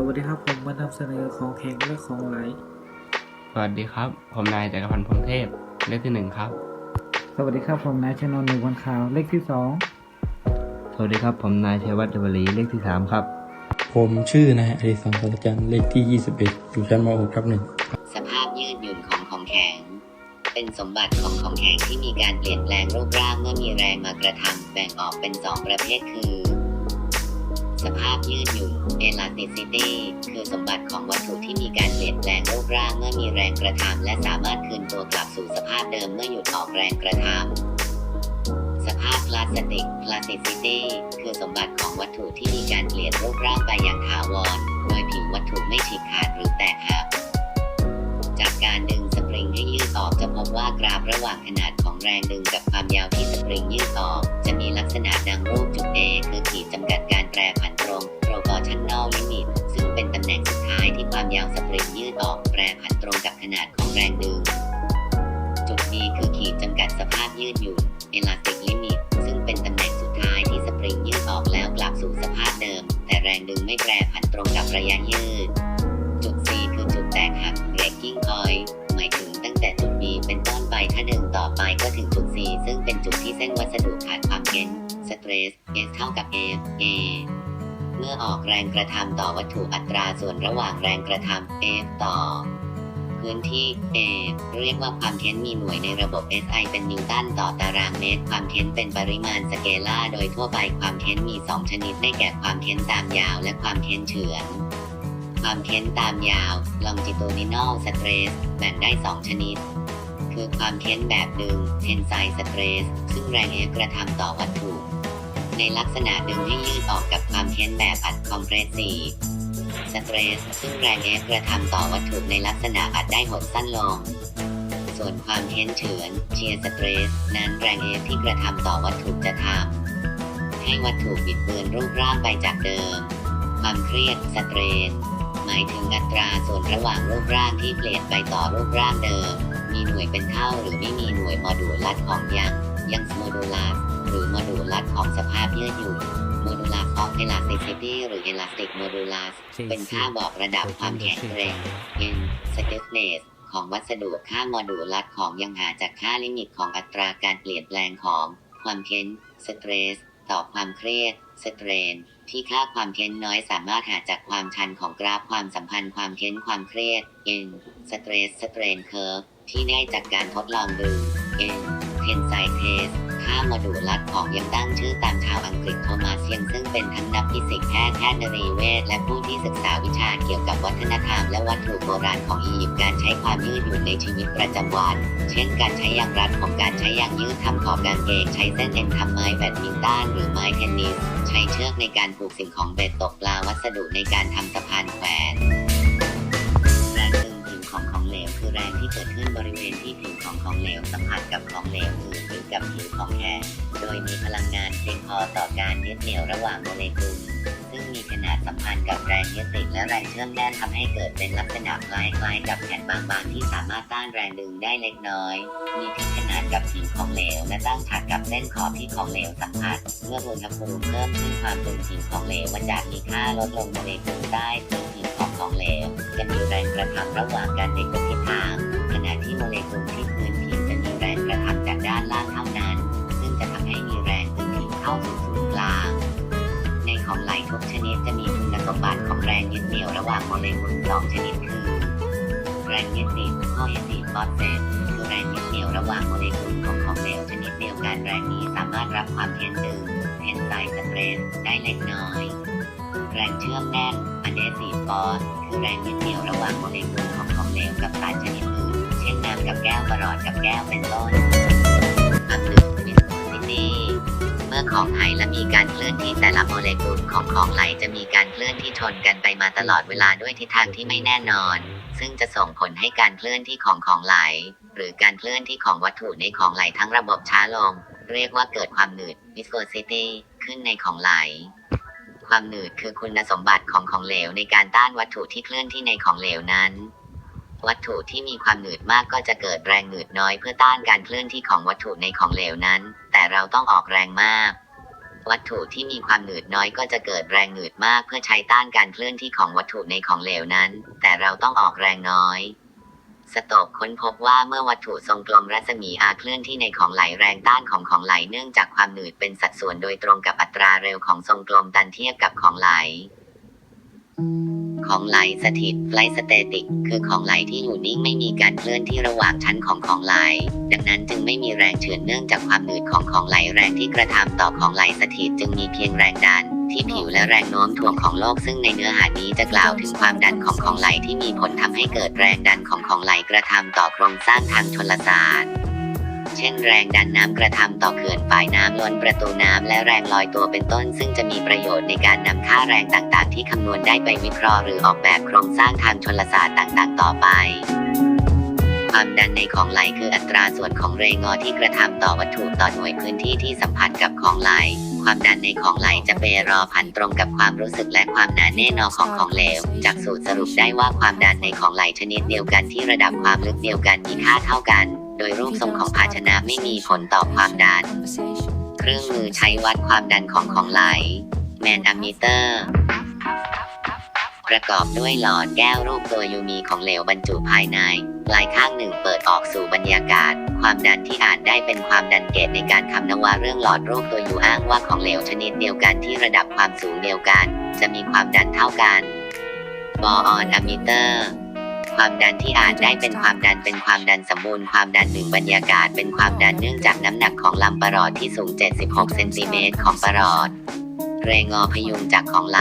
สวัสดีครับผมมานำเสนอของแข็งและของไหล สวัสดีครับ ผมนายจักรพันธ์พรหมเทพ เลขที่หนึ่งครับ สวัสดีครับผมนายชนนท์หนึ่งวันข่าวเลขที่สองสวัสดีครับ ผมนายชัยวัฒน์เดวลีเลขที่สามครับ ผมชื่อนายอดิศักดิ์สัจจันทร์เลขที่ 21 อยู่ชั้นม .6 ทับหนึ่งสภาพยืดหยุ่นของของแข็ง เป็นสมบัติของของแข็งที่มีการเปลี่ยนแปลงรูปร่างเมื่อมีแรงมากระทำแบ่งออกเป็นสองประเภทคือ สภาพยืดหยุ่น elasticity คือสมบัติของวัตถุที่มีการเปลี่ยนแปลงรูปร่างเมื่อมีแรงกระทำและสามารถคืนตัวกลับสู่สภาพเดิมเมื่อหยุดออกแรงกระทำสภาพพลาสติก plasticity คือสมบัติของวัตถุที่มีการเปลี่ยนรูปร่างไปอย่างถาวร โดยผิววัตถุไม่ฉีกขาดหรือแตกหัก จากการดึงสปริงให้ยืดออกจะพบว่ากราฟระหว่างขนาดของแรงดึงกับความยาวที่สปริงยืดออก จะมีลักษณะดังรูปจุด A คือขีดจำกัดการแปรผันตรง proportional limit ซึ่งเป็นตำแหน่งสุดท้ายที่ความยาวสปริงยืดออกแปรผันตรงกับขนาดของแรงดึง จุด B คือขีดจำกัดสภาพยืดหยุ่น elastic limit ซึ่งเป็นตำแหน่งสุดท้ายที่สปริงยืดออกแล้วกลับสู่สภาพเดิม แต่แรงดึงไม่แปรผันตรงกับระยะยืด หัก breaking point หมายถึงตั้งแต่จุด B เป็นต้นไปถ้าเดินต่อไปก็ถึงจุด C ซึ่งเป็นจุดที่เส้นวัสดุขาดความเข็น stress เท่ากับ F A เมื่อออกแรงกระทำต่อวัตถุอัตราส่วนระหว่างแรงกระทำ F ต่อ พื้นที่ A เรียกว่าความเค้นมีหน่วยในระบบ SI เป็นนิวตันต่อตารางเมตร ความเค้นเป็นปริมาณสเกลาร์โดยทั่วไปความเค้นมี 2 ชนิดได้แก่ความเค้นตามยาวและความเค้นเฉือน ความเค้นตามยาว longitudinal stress แบ่งได้ 2 ชนิด คือความเค้นแบบดึง tensile stress ซึ่งแรง F กระทำต่อวัตถุ ในลักษณะดึงให้ยืดออกกับความเค้นแบบอัด compressive stress ซึ่งแรง F กระทำต่อวัตถุในลักษณะอัดได้หดสั้นลง ส่วนความเค้นเฉือน shear stress นั้นแรง F ที่กระทำต่อวัตถุจะทำให้วัตถุบิดเบือนรูปร่างไปจากเดิม ความเครียด strain หมายถึงอัตราส่วนระหว่างรูปร่างที่เปลี่ยนไปต่อรูปร่างเดิม มีหน่วยเป็นเท่าหรือไม่มีหน่วยโมดูลัสของยังยังโมดูลัสหรือโมดูลัสของสภาพยืดหยุ่นโมดูลัส of elasticity หรือ elastic modulus เป็นค่าบอกระดับความแข็งแกร่ง n stiffness ของวัสดุค่าโมดูลัสของยังหาจากค่าลิมิตของอัตราการเปลี่ยนแปลงของความเค้น stress ต่ ตอความเครียดสเตรน ที่ค่าความเค้นน้อยสามารถหาจากความชันของกราฟความสัมพันธ์ความเค้นความเครียด n stress strain curve ที่ได้จากการทดลองดึง n tensile test ค่าโมดูลัสของยังตั้งชื่อตามชาวอังกฤษโทมัสยังซึ่งเป็นทั้งนักฟิสิกส์แพทย์แพทย์นรีเวชและผู้ที่ศึกษาวิชาเกี่ยวกับวัฒนธรรมและวัตถุโบราณของอียิปต์การใช้ความยืดหยุ่นในชีวิตประจำวัน เช่น การใช้ยางรัดของการใช้ยางยืดทำขอบกางเกงใช้เส้นเอ็นทำไม้แบดมินตันหรือไม้เทนนิส ใช้เชือกในการผูกสิ่งของเบ็ดตกปลาวัสดุในการทำสะพานแขวน ขึ้นบริเวณที่ผิวของของเหลวสัมผัสกับของเหลวอื่นหรือกับผิวของแข็งโดยมีพลังงานเพียงพอต่อการยึดเหนี่ยวระหว่างโมเลกุล ซึ่งมีขนาดสัมพันธ์กับแรงยึดติดและแรงเชื่อมแน่นทำให้เกิดเป็นลักษณะคล้ายๆกับแผ่นบางๆที่สามารถต้านแรงดึงได้เล็กน้อย มีที่ขนาดกับผิวของเหลวและตั้งถัดกับเส้นขอบที่ของเหลวสัมผัส เมื่ออุณหภูมิเพิ่มขึ้นความตึงผิวของเหลวมาจากมีค่าลดลงโมเลกุลใต้พื้นผิวของของเหลวจะมีแรงกระทำระหว่างกันในทุกทิศทาง ขณะที่โมเลกุลที่พื้นผิวจะมีแรงกระทำจากด้านล่างเท่านั้น ซึ่งจะทำให้มีแรงตึงผิวเข้าสู่ศูนย์กลาง ในของไหลทุกชนิดจะมีคุณสมบัติของแรงยึดเหนี่ยวระหว่างโมเลกุลสองชนิดคือแรงยึดติด cohesive forces คือแรงยึดเหนี่ยวระหว่างโมเลกุลของของเหลวชนิดเดียวกันแรงนี้สามารถรับความเค้นดึง tensile stress ได้เล็กน้อย แรงเชื่อมแน่น adhesive force คือแรงยึดเหนี่ยวระหว่างโมเลกุลของของเหลวกับสารชนิดอื่น เช่นน้ำกับแก้วประหลอดกับแก้วเป็นต้นอันหนึ่ง viscosity เมื่อของไหลและมีการเคลื่อนที่แต่ละโมเลกุลของของไหลจะมีการเคลื่อนที่ชนกันไปมาตลอดเวลาด้วยทิศทางที่ไม่แน่นอน ซึ่งจะส่งผลให้การเคลื่อนที่ของของไหล หรือการเคลื่อนที่ของวัตถุในของไหลทั้งระบบช้าลง เรียกว่าเกิดความหนืด viscosity ขึ้นในของไหลความหนืดคือคุณสมบัติของของเหลวในการต้านวัตถุที่เคลื่อนที่ในของเหลวนั้น วัตถุที่มีความหนืดมากก็จะเกิดแรงหนืดน้อยเพื่อต้านการเคลื่อนที่ของวัตถุในของเหลวนั้น แต่เราต้องออกแรงมาก วัตถุที่มีความหนืดน้อยก็จะเกิดแรงหนืดมากเพื่อใช้ต้านการเคลื่อนที่ของวัตถุในของเหลวนั้น แต่เราต้องออกแรงน้อยสโตกค้นพบว่าเมื่อวัตถุทรงกลมรัศมีอาเคลื่อนที่ในของไหลแรงต้านของของไหลเนื่องจากความหนืดเป็นสัดส่วนโดยตรงกับอัตราเร็วของทรงกลมตันเทียบกับของไหล ของไหลสถิตไฟสเตติก คือของไหลที่อยู่นิ่งไม่มีการเคลื่อนที่ระหว่างชั้นของของไหล ดังนั้นจึงไม่มีแรงเฉือนเนื่องจากความหนืดของของไหลแรงที่กระทำต่อของไหลสถิตจึงมีเพียงแรงดันที่ผิวและแรงโน้มถ่วงของโลกซึ่งในเนื้อหานี้จะกล่าวถึงความดันของของไหลที่มีผลทำให้เกิดแรงดันของของไหลกระทำต่อโครงสร้างทางชลศาสตร์ เช่นแรงดันน้ำกระทำต่อเขื่อนปลายน้ำล้นประตูน้ำและแรงลอยตัวเป็นต้น ซึ่งจะมีประโยชน์ในการนำค่าแรงต่างๆ ที่คำนวณได้ไปวิเคราะห์หรือออกแบบโครงสร้างทางชลศาสตร์ต่างๆ ต่อไปความดันในของไหลคืออัตราส่วนของแรงงอที่กระทำต่อวัตถุต่อหน่วยพื้นที่ที่สัมผัสกับของไหล ความดันในของไหลจะเปรอผันตรงกับความรู้สึกและความหนาแน่นอนของของเหลว จากสูตรสรุปได้ว่าความดันในของไหลชนิดเดียวกันที่ระดับความลึกเดียวกันมีค่าเท่ากัน โดยรูปทรงของภาชนะไม่มีผลต่อความดัน เครื่องมือใช้วัดความดันของของไหล แมนอะมิเตอร์ ประกอบด้วยหลอดแก้วรูปตัวยูมีของเหลวบรรจุภายในปลายข้างหนึ่งเปิดออกสู่บรรยากาศ ความดันที่อ่านได้เป็นความดันเกตในการคำนวณเรื่องหลอดรูปตัวยูอ้างว่าของเหลวชนิดเดียวกันที่ระดับความสูงเดียวกัน จะมีความดันเท่ากัน บอออนอะมิเตอร์ ความดันที่อ่านได้เป็นความดันเป็นความดันสมบูรณ์ความดันหนึ่งบรรยากาศเป็นความดันเนื่องจากน้ำหนักของลำประหลอดที่สูง 76 เซนติเมตรของประหลอด แรงงอพยุงจากของไหล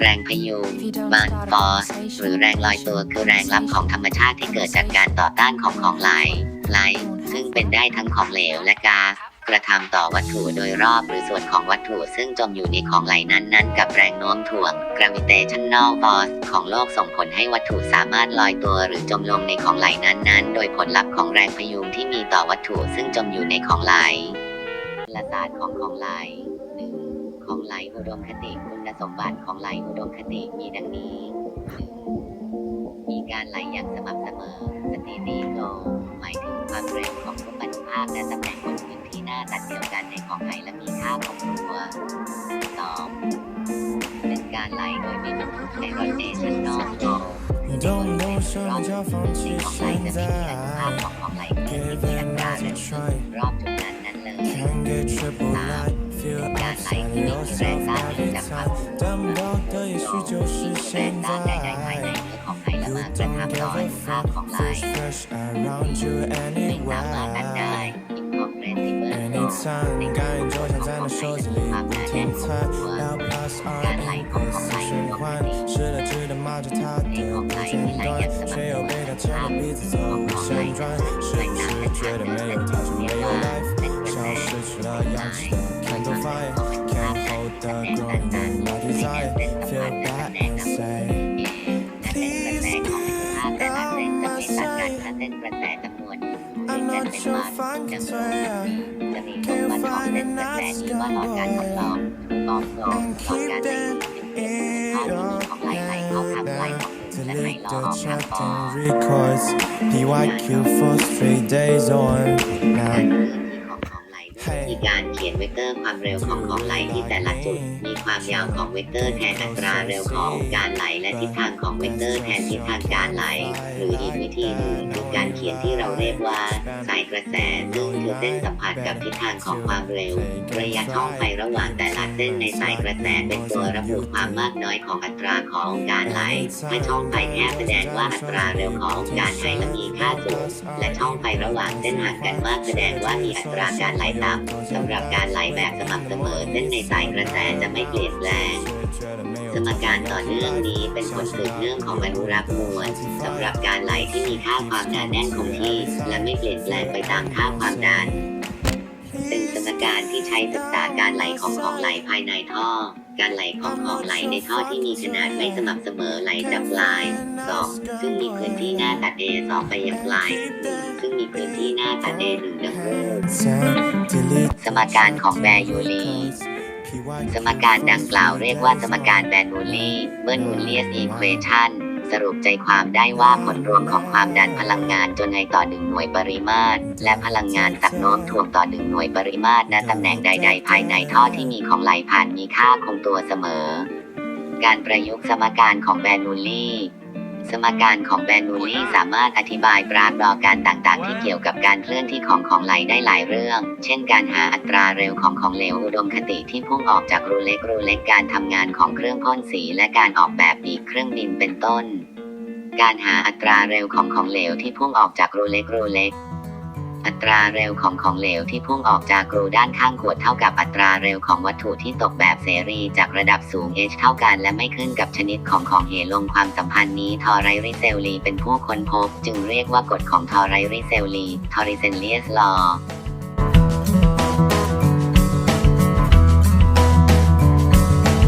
แรงพยุงมันฟอสหรือแรงลอยตัวคือแรงรับของธรรมชาติที่เกิดจากการต่อต้านของของไหลไหลซึ่งเป็นได้ทั้งของเหลวและก๊าซ กระทำต่อวัตถุโดยรอบหรือส่วนของวัตถุซึ่งจมอยู่ในของไหลนั้นๆ กับแรงโน้มถ่วง gravitational force ของโลกส่งผลให้วัตถุสามารถลอยตัวหรือจมลงในของไหลนั้นๆ โดยผลลัพธ์ของแรงพยุงที่มีต่อวัตถุซึ่งจมอยู่ในของไหลละศาสตร์ของของไหลหนึ่งของไหลอุดมคติคุณสมบัติของไหลอุดมคติมีดังนี้ มีการไหลอย่างสม่ำเสมอ steady flow หมายถึงความเร็วของทุกอนุภาคและตำแหน่งบน ตัดเดียวกันในของไหและมีค่าคงตัวสองเป็นการไหลโดยไม่มีทุกใน rotational flow คือในบริเวณรอบที่ของไหลจะไม่มีอนุภาคของของไหลที่มีอัตราเร็วขึ้นรอบจุดนั้นนั้นเลยสามการไหลที่ไม่มีแรงต้านเนื่องจากความหน่วงไม่มีแรงต้านใดๆภายในเนื้อของไหลและมากระทำต่ออนุภาคของไหลไม่สามารถอัดได้นไหลจะมีความหนาแน่นของตัวการไห ลของของไหลอุดมคติในของไหลที่ไหลอย่างสม่ำเสมอภาพของของไหลจะไหลตามเส้นทางเดินเป็นเรียกว่าเป็ นกระแสเป็นสายโดยความเร็วของอนุภาคแตำแต่างๆโดยมีเส้นสัมพันธ์และตำแหลำดับและเส้นกระแสของอนุภาคแต่ละเส้นจะไม่ตัดกันและเส้นกรนวงจะเป็นมาตรดังนี้จะมีสมบัติของเส้นกระแสนี้ว่าหลอดการทดลองบอมโซหลอดการไหลเป็นข้อที่มีของไหลไหลเขาทางไหลของและไหลล้อออกทางออก records PYQ for straight days on การ now เคลื่อนที่ของของไหลด้วยวิธีการเขียนเวกเตอร์ความเร็วของของไหลที่แต่ละจุดมี ความยาวของเวกเตอร์แทนอัตราเร็วของการไหลและทิศทางของเวกเตอร์แทนทิศทางการไหล หรืออีกวิธีหนึ่งคือการเขียนที่เราเรียกว่าสายกระแสซึ่งคือเส้นสัมพันธ์กับทิศทางของความเร็ว ระยะช่องไฟระหว่างแต่ละเส้นในสายกระแสเป็นตัวระบุความมากน้อยของอัตราของการไหลเมื่อช่องไฟแคบแสดงว่าอัตราเร็วของการไหลมีค่าสูงและช่องไฟระหว่างเส้นห่างกันมากแสดงว่ามีอัตราการไหลต่ำสำหรับการไหลแบบสม่ำเสมอเส้นในสายกระแสจะไม่เปลี่ยนแปลง สมการต่อเนื่องนี้เป็นผลสืบเนื่องของอนุรักษ์มวลสำหรับการไหลที่มีค่าความหนาแน่นคงที่ และไม่เปลี่ยนแปลงไปตามค่าความดันเป็นสมการที่ใช้ศึกษาการไหลของของไหลภายในท่อ การไหลของของไหลในท่อที่มีขนาดไม่สม่ำเสมอไหลจากปลาย2ซึ่งมีพื้นที่หน้าตัด A 2ไปยังปลาย1ซึ่งมีพื้นที่หน้าตัด A 1ดังนี้ delete สมการของแบร์ยูลี สมการดังกล่าวเรียกว่าสมการแบรนูลีเบอร์นูเลียสอีควอชันสรุปใจความได้ว่าผลรวมของความดันพลังงานจนไอต่อหนึ่งหน่วยปริมาตร และพลังงานจากโน้มถ่วงต่อหนึ่งหน่วยปริมาตรณตำแหน่งใด ๆ ภายในท่อที่มีของไหลผ่านมีค่าคงตัวเสมอ การประยุกต์สมการของแบรนูลี สมการของแบรนูลลี่สามารถอธิบายปรากฏการณ์ต่างๆ ที่เกี่ยวกับการเคลื่อนที่ของของไหลได้หลายเรื่อง เช่นการหาอัตราเร็วของของเหลวอุดมคติที่พุ่งออกจากรูเล็กรูเล็กการทำงานของเครื่องพ่นสี และการออกแบบปีกเครื่องบินเป็นต้น การหาอัตราเร็วของของเหลวที่พุ่งออกจากรูเล็กรูเล็ก อัตราเร็วของของเหลวที่พุ่งออกจากรูด้านข้างขวดเท่ากับอัตราเร็วของวัตถุที่ตกแบบเสรีจากระดับสูง h เท่ากันและไม่ขึ้นกับชนิดของของเหลงความสัมพันธ์นี้ทอไรริเซลลีเป็นผู้ค้นพบ จึงเรียกว่ากฎของทอไรริเซลลีทอริเซนเลียสลอ